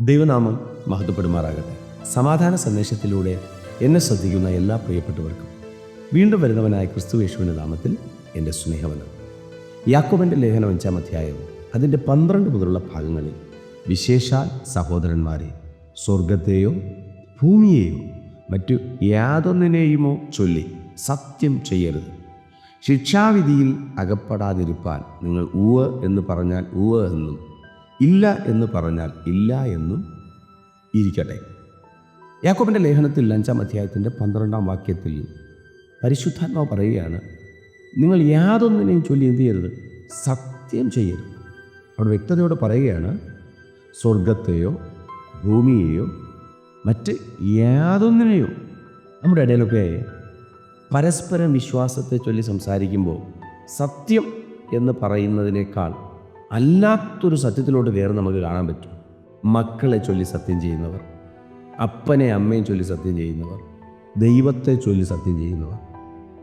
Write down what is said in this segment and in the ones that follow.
ദൈവനാമം മഹത്വപ്പെടുമാറാകട്ടെ. സമാധാന സന്ദേശത്തിലൂടെ എന്നെ ശ്രദ്ധിക്കുന്ന എല്ലാ പ്രിയപ്പെട്ടവർക്കും വീണ്ടും വരുന്നവനായ ക്രിസ്തു യേശുവിന്റെ നാമത്തിൽ എന്റെ സ്നേഹവനം യാക്കോബന്റെ ലേഖനം അഞ്ചാം അധ്യായം അതിന്റെ പന്ത്രണ്ട് മുതലുള്ള ഭാഗങ്ങളിൽ വിശേഷാൽ സഹോദരന്മാരെ സ്വർഗത്തെയോ ഭൂമിയെയോ മറ്റു യാതൊന്നിനെയുമോ ചൊല്ലി സത്യം ചെയ്യരുത്. ശിക്ഷാവിധിയിൽ അകപ്പെടാതിരിപ്പാൻ നിങ്ങൾ ഊവ് എന്ന് പറഞ്ഞാൽ ഊവ് എന്നും ഇല്ല എന്ന് പറഞ്ഞാൽ ഇല്ല എന്നും ഇരിക്കട്ടെ. യാക്കോബിന്റെ ലേഖനത്തിൽ അഞ്ചാം അധ്യായത്തിന്റെ പന്ത്രണ്ടാം വാക്യത്തിൽ പരിശുദ്ധാത്മാവ് പറയുകയാണ് നിങ്ങൾ യാതൊന്നിനെയും ചൊല്ലി എന്ത് ചെയ്യരുത്? സത്യം ചെയ്യരുത്. അവിടെ വ്യക്തതയോടെ പറയുകയാണ് സ്വർഗത്തെയോ ഭൂമിയെയോ മറ്റ് യാതൊന്നിനെയോ നമ്മുടെ ഇടയിലൊക്കെ പരസ്പരം വിശ്വാസത്തെ ചൊല്ലി സംസാരിക്കുമ്പോൾ സത്യം എന്ന് പറയുന്നതിനേക്കാൾ അല്ലാത്തൊരു സത്യത്തിലോട്ട് വേറെ നമുക്ക് കാണാൻ പറ്റും. മക്കളെ ചൊല്ലി സത്യം ചെയ്യുന്നവർ അപ്പനെ അമ്മയും ചൊല്ലി സത്യം ചെയ്യുന്നവർ ദൈവത്തെ ചൊല്ലി സത്യം ചെയ്യുന്നവർ.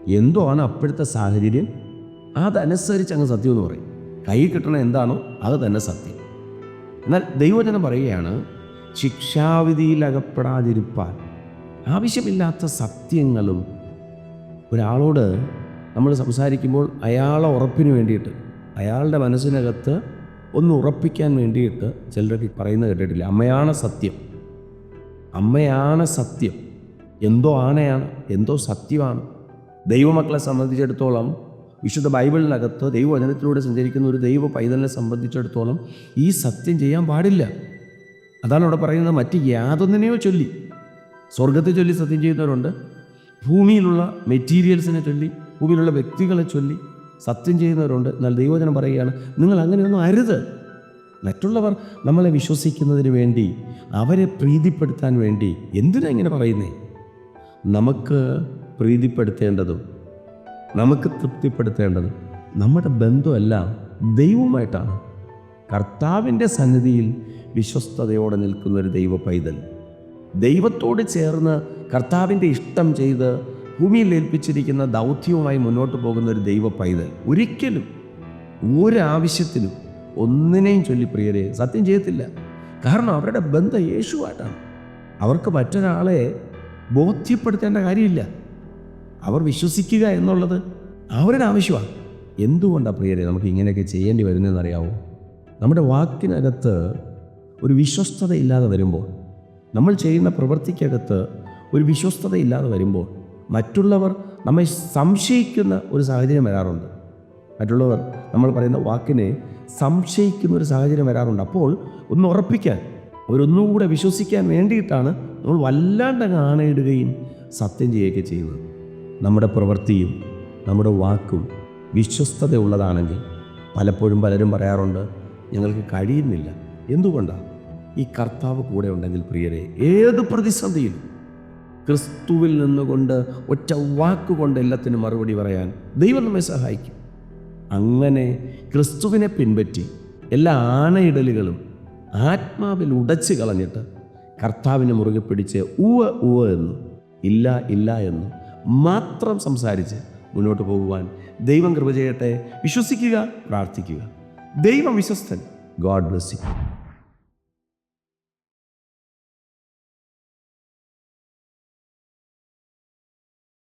എന്തോ ആണ് അപ്പോഴത്തെ സാഹചര്യം? അതനുസരിച്ച് അങ്ങ് സത്യം എന്ന് പറയും. കൈ കിട്ടണ എന്താണോ അത് തന്നെ സത്യം. എന്നാൽ ദൈവജനം പറയുകയാണ് ശിക്ഷാവിധിയിൽ അകപ്പെടാതിരിപ്പാൻ ആവശ്യമില്ലാത്ത സത്യങ്ങളും. ഒരാളോട് നമ്മൾ സംസാരിക്കുമ്പോൾ അയാളെ ഉറപ്പിന് വേണ്ടിയിട്ട് അയാളുടെ മനസ്സിനകത്ത് ഒന്ന് ഉറപ്പിക്കാൻ വേണ്ടിയിട്ട് ചിലരൊക്കെ പറയുന്നത് കേട്ടിട്ടില്ല. അമ്മയാണ് സത്യം. അമ്മയാണ് സത്യം. എന്തോ ആനയാണ് എന്തോ സത്യമാണ്. ദൈവമക്കളെ സംബന്ധിച്ചിടത്തോളം വിശുദ്ധ ബൈബിളിനകത്ത് ദൈവവചനത്തിലൂടെ സഞ്ചരിക്കുന്ന ഒരു ദൈവ പൈതലിനെ സംബന്ധിച്ചിടത്തോളം ഈ സത്യം ചെയ്യാൻ പാടില്ല. അതാണ് അവിടെ പറയുന്നത്. മറ്റ് യാതൊന്നിനെയോ ചൊല്ലി. സ്വർഗത്തെ ചൊല്ലി സത്യം ചെയ്യുന്നവരുണ്ട്. ഭൂമിയിലുള്ള മെറ്റീരിയൽസിനെ ചൊല്ലി ഭൂമിയിലുള്ള വ്യക്തികളെ ചൊല്ലി സത്യം ചെയ്യുന്നവരുണ്ട് എന്നാൽ ദൈവജനം പറയുകയാണ് നിങ്ങൾ അങ്ങനെയൊന്നും അരുത്. മറ്റുള്ളവർ നമ്മളെ വിശ്വസിക്കുന്നതിന് വേണ്ടി അവരെ പ്രീതിപ്പെടുത്താൻ വേണ്ടി എന്തിനാ ഇങ്ങനെ പറയുന്നേ? നമുക്ക് പ്രീതിപ്പെടുത്തേണ്ടതും നമുക്ക് തൃപ്തിപ്പെടുത്തേണ്ടതും നമ്മുടെ ബന്ധമെല്ലാം ദൈവവുമായിട്ടാണ്. കർത്താവിന്റെ സന്നിധിയിൽ വിശ്വസ്തയോടെ നിൽക്കുന്ന ഒരു ദൈവ പൈതൽ. ദൈവത്തോട് ചേർന്ന് കർത്താവിന്റെ ഇഷ്ടം ചെയ്ത് ഭൂമിയിൽ ഏൽപ്പിച്ചിരിക്കുന്ന ദൗത്യവുമായി മുന്നോട്ട് പോകുന്ന ഒരു ദൈവ പൈതൽ. ഒരിക്കലും ഒരാവശ്യത്തിനും ഒന്നിനെയും ചൊല്ലി പ്രിയരെ സത്യം ചെയ്യത്തില്ല. കാരണം അവരുടെ ബന്ധം യേശുവായിട്ടാണ്. അവർക്ക് മറ്റൊരാളെ ബോധ്യപ്പെടുത്തേണ്ട കാര്യമില്ല. അവർ വിശ്വസിക്കുക എന്നുള്ളത് അവരുടെ ആവശ്യമാണ്. എന്തുകൊണ്ടാണ് പ്രിയരെ നമുക്ക് ഇങ്ങനെയൊക്കെ ചെയ്യേണ്ടി വരുന്നതെന്നറിയാവോ? നമ്മുടെ വാക്കിനകത്ത് ഒരു വിശ്വസ്തത ഇല്ലാതെ വരുമ്പോൾ നമ്മൾ ചെയ്യുന്ന പ്രവൃത്തിക്കകത്ത് ഒരു വിശ്വസ്തത ഇല്ലാതെ വരുമ്പോൾ മറ്റുള്ളവർ നമ്മെ സംശയിക്കുന്ന ഒരു സാഹചര്യം വരാറുണ്ട്. മറ്റുള്ളവർ നമ്മൾ പറയുന്ന വാക്കിനെ സംശയിക്കുന്ന ഒരു സാഹചര്യം വരാറുണ്ട്. അപ്പോൾ ഒന്ന് ഉറപ്പിക്കാൻ അവരൊന്നുകൂടെ വിശ്വസിക്കാൻ വേണ്ടിയിട്ടാണ് നമ്മൾ വല്ലാണ്ട് കാണയിടുകയും സത്യം ചെയ്യുകയൊക്കെ ചെയ്യുന്നത്. നമ്മുടെ പ്രവൃത്തിയും നമ്മുടെ വാക്കും വിശ്വസ്തതയുള്ളതാണെങ്കിൽ പലപ്പോഴും പലരും പറയാറുണ്ട് ഞങ്ങൾക്ക് കഴിയുന്നില്ല. എന്തുകൊണ്ടാണ് ഈ കർത്താവ് കൂടെ ഉണ്ടെങ്കിൽ പ്രിയരെ ഏത് പ്രതിസന്ധിയിലും ക്രിസ്തുവിൽ നിന്നുകൊണ്ട് ഒറ്റ വാക്കുകൊണ്ട് എല്ലാത്തിനും മറുപടി പറയാൻ ദൈവം നമ്മെ സഹായിക്കും. അങ്ങനെ ക്രിസ്തുവിനെ പിൻപറ്റി എല്ലാ ആണയിടലുകളും ആത്മാവിൽ ഉടച്ചു കളഞ്ഞിട്ട് കർത്താവിനെ മുറുകെ പിടിച്ച് ഉവ ഉവ എന്നും ഇല്ല ഇല്ല എന്നും മാത്രം സംസാരിച്ച് മുന്നോട്ട് പോകുവാൻ ദൈവം കൃപ ചെയ്യട്ടെ. വിശ്വസിക്കുക പ്രാർത്ഥിക്കുക. ദൈവം വിശ്വസ്തൻ. God bless you.